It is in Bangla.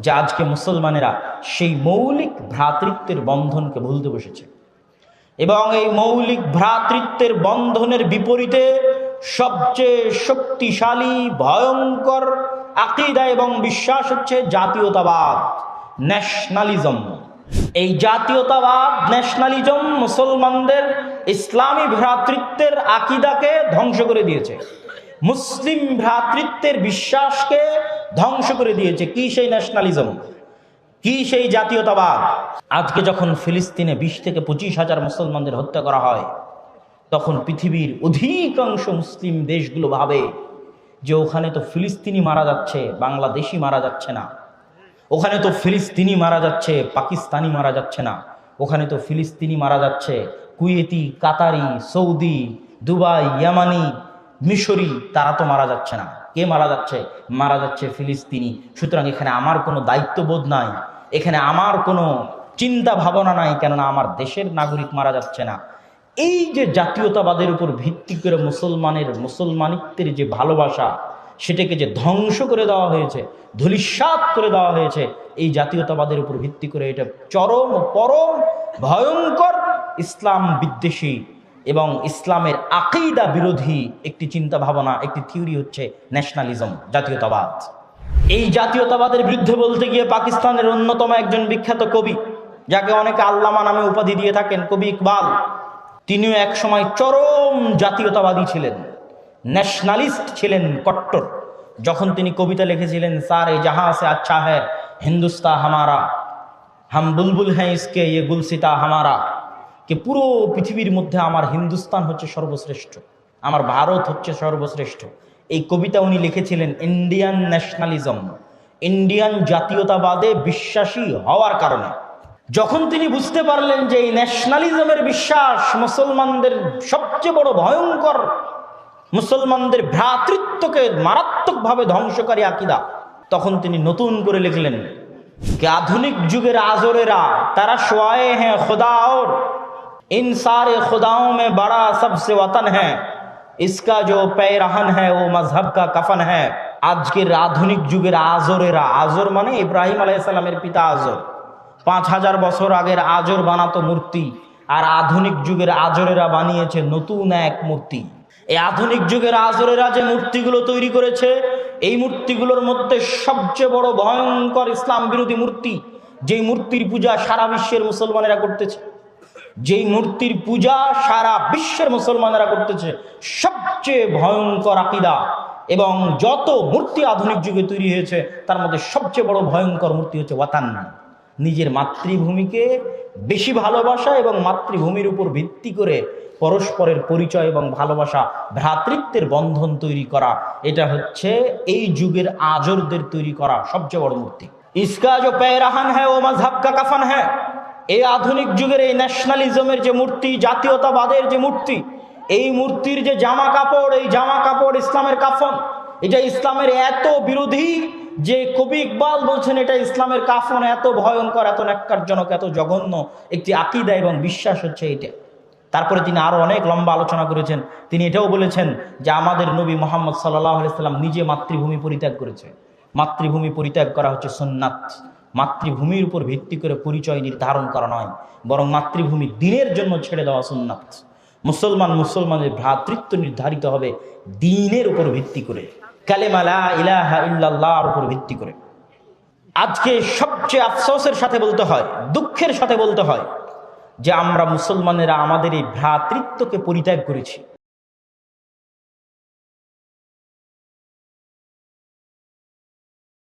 যে আজকে মুসলমানেরা সেই মৌলিক ভ্রাতৃত্বের বন্ধনকে ভুলতে বসেছে। এবং এই মৌলিক ভ্রাতৃত্বের বন্ধনের বিপরীতে সবচেয়ে শক্তিশালী, ভয়ঙ্কর আকিদা এবং বিশ্বাস হচ্ছে জাতীয়তাবাদ, ন্যাশনালিজম। এই জাতীয়তাবাদ, ন্যাশনালিজম মুসলমানদের ইসলামী ভ্রাতৃত্বের আকিদাকে ধ্বংস করে দিয়েছে। মুসলিম ভ্রাতৃত্বের বিশ্বাসকে ধ্বংস করে দিয়েছে। কি সেই ন্যাশনালিজম কি সেই জাতীয়তাবাদ? আজকে যখন ফিলিস্তিনে বিশ থেকে পঁচিশ হাজার মুসলমানদের হত্যা করা হয়, তখন পৃথিবীর অধিকাংশ মুসলিম দেশগুলো ভাবে যে ওখানে তো ফিলিস্তিনি মারা যাচ্ছে, বাংলাদেশি মারা যাচ্ছে না। ওখানে তো ফিলিস্তিনি মারা যাচ্ছে, পাকিস্তানি মারা যাচ্ছে না। ওখানে তো ফিলিস্তিনি মারা যাচ্ছে, কুয়েতি, কাতারি, সৌদি, দুবাই, ইয়ামানি মিশরি, তারা তো মারা যাচ্ছে না। কে মারা যাচ্ছে? মারা যাচ্ছে ফিলিস্তিনি। সুতরাং এখানে আমার কোনো দায়িত্ববোধ নাই। এখানে আমার কোনো চিন্তা ভাবনা নাই, কেননা আমার দেশের নাগরিক মারা যাচ্ছে না। এই যে জাতীয়তাবাদের উপর ভিত্তি করে মুসলমানের মুসলমানিত্বের যে ভালোবাসা, সেটাকে যে ধ্বংস করে দেওয়া হয়েছে, ধূলিসাৎ করে দেওয়া হয়েছে, এই জাতীয়তাবাদের উপর ভিত্তি করে এটা চরম পরম ভয়ঙ্কর ইসলাম বিদ্বেষী এবং ইসলামের আকিদা বিরোধী একটি চিন্তা ভাবনা একটি থিওরি হচ্ছে ন্যাশনালিজম, জাতীয়তাবাদ। এই জাতীয়তাবাদের বিরুদ্ধে বলতে গিয়ে পাকিস্তানের অন্যতম একজন বিখ্যাত কবি, যাকে অনেকে আল্লামা নামে উপাধি দিয়ে থাকেন, কবি ইকবাল, তিনিও একসময় চরম জাতীয়তাবাদী ছিলেন, ন্যাশনালিস্ট ছিলেন কট্টর। যখন তিনি কবিতা লিখেছিলেন, সারে জাহাঁ সে আচ্ছা হ্যাঁ হিন্দুস্তা হামারা, হাম বুলবুল হ্যাঁ ইসকে ইয়ে গুলসিতা হামারা। যে পুরো পৃথিবীর মধ্যে আমার হিন্দুস্তান হচ্ছে সর্বশ্রেষ্ঠ, আমার ভারত হচ্ছে সর্বশ্রেষ্ঠ। এই কবিতা উনি লিখেছিলেন ইন্ডিয়ান ন্যাশনালিজম ইন্ডিয়ান জাতীয়তাবাদে বিশ্বাসী হওয়ার কারণে। যখন তিনি বুঝতে পারলেন যে এই ন্যাশনালিজমের বিশ্বাস মুসলমানদের সবচেয়ে বড় ভয়ঙ্কর, মুসলমানদের ভ্রাতৃত্বকে মারাত্মকভাবে ধ্বংসকারী আকিদা, তখন তিনি নতুন করে লিখলেন আধুনিক যুগের আজরেরা, তারা সোয়ায়ে হ্যাঁ খোদা ওর इन सारे खुदाओं में बड़ा सबसे वतन है इसका जो पैरहन है वो मजहब का कफन है আজকের আধুনিক যুগের আজরেরা আজর মানে ইব্রাহিম আলাইসাল্লামের পিতা আজর পাঁচ হাজার বছর আগের আজর বানাতো মূর্তি আর আধুনিক যুগের আজরেরা বানিয়েছে নতুন এক মূর্তি এই আধুনিক যুগের আজরেরা যে মূর্তিগুলো তৈরি করেছে এই মূর্তিগুলোর মধ্যে সবচেয়ে বড় ভয়ঙ্কর ইসলাম বিরোধী মূর্তি যেই মূর্তির পূজা সারা বিশ্বের মুসলমানেরা করতেছে যেই মূর্তির পূজা সারা বিশ্বের মুসলমানেরা করতেছে, সবচেয়ে ভয়ঙ্কর আকিদা। এবং যত মূর্তি আধুনিক যুগে তৈরি হয়েছে, তার মধ্যে সবচেয়ে বড় ভয়ঙ্কর মূর্তি হচ্ছে ওয়াতান। নিজের মাতৃভূমিকে বেশি ভালোবাসা এবং মাতৃভূমির উপর ভিত্তি করে পরস্পরের পরিচয় এবং ভালোবাসা, ভ্রাতৃত্বের বন্ধন তৈরি করা, এটা হচ্ছে এই যুগের আজরদের তৈরি করা সবচেয়ে বড় মূর্তি। ইসকা যে পেরাহান হ্যাঁ ও মজহাব কা কাফন হ্যাঁ এই আধুনিক যুগের এই ন্যাশনালিজমের যে মূর্তি, জাতীয়তাবাদের যে মূর্তি, এই মূর্তির যে জামা কাপড়, এই জামা কাপড় ইসলামের কাফন, এটা ইসলামের এত বিরোধী যে কবি ইকবাল বলছেন, এটা ইসলামের কাফন এত ভয়ঙ্কর, এত ন্যাক্কারজনক, এত জঘন্য একটি আকিদা এবং বিশ্বাস হচ্ছে এটা। তারপরে তিনি আরও অনেক লম্বা আলোচনা করেছেন। তিনি এটাও বলেছেন যে আমাদের নবী মোহাম্মদ সাল্লাহ সাল্লাম নিজে মাতৃভূমি পরিত্যাগ করেছে। মাতৃভূমি পরিত্যাগ করা হচ্ছে সুন্নাত। মাতৃভূমির উপর ভিত্তি করে পরিচয় নির্ধারণ করা নয়, বরং মাতৃভূমি দিনের জন্য ছেড়ে দেওয়া সুন্নাত। মুসলমান মুসলমানের ভ্রাতৃত্ব নির্ধারিত হবে দিনের উপর ভিত্তি করে। কালেমালা ইলাহা ইল্লাল্লাহর উপর ভিত্তি করে। আজকে সবচেয়ে আফসোসের সাথে বলতে হয়, দুঃখের সাথে বলতে হয় যে আমরা মুসলমানেরা আমাদের এই ভ্রাতৃত্বকে পরিত্যাগ করেছি।